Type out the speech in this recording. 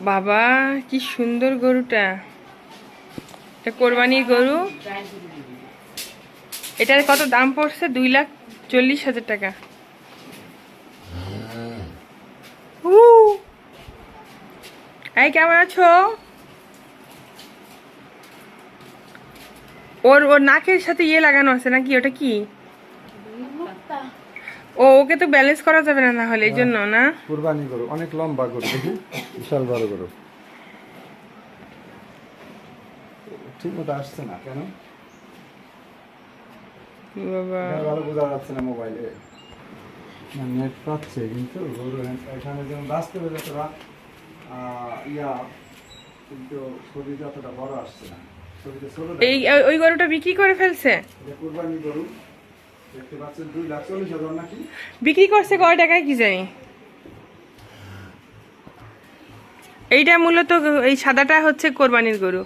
বাবা, কি সুন্দর গরুটা। এটা কোরবানির গরু। এটার কত দাম পড়ছে? দুই লাখ চল্লিশ হাজার টাকা। এই, কেমন আছো? ওর ওর নাকের সাথে ইয়ে লাগানো আছে নাকি? ওটা কি? ও ওকে তো ব্যালেন্স করা যাবে না না হলে এই জন্য না? কুরবানি গরু অনেক লম্বা দেখি? বিশাল বড় গরু। ঠিক মতো আসছে না কেন? বাবা। ভালো বোঝা যাচ্ছে না মোবাইলে নেট পাচ্ছে কিন্তু এখানে যেমন বাস্তবে যতটা ইয়া কিন্তু ছবি যতটা বড় আসছে না। এই ওই গরুটা বিক্রি করে ফেলছে? কুরবানি গরু। বিক্রি করছে কয় টাকায় কি জানি? এইটা মূলত এই সাদাটা হচ্ছে কোরবানির গরু।